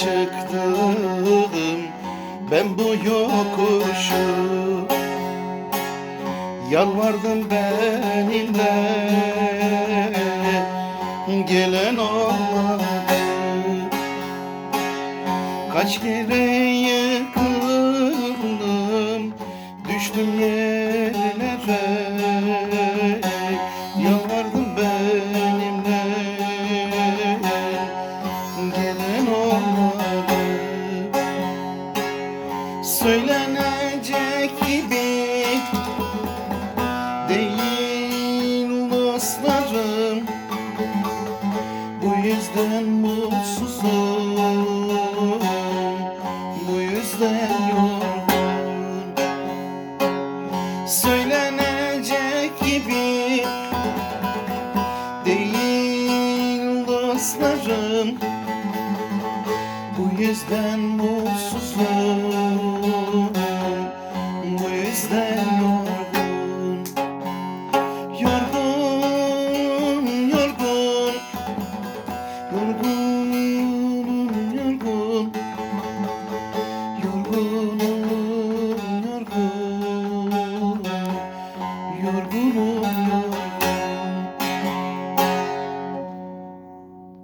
çıktım. Ben bu yokuşu Yalvardım ben ille Gelen olmadı. Kaç kere Söylenecek gibi Değil dostlarım. Bu yüzden mutsuzum Bu yüzden yorgun Söylenecek gibi Değil dostlarım. Bu yüzden mutsuzum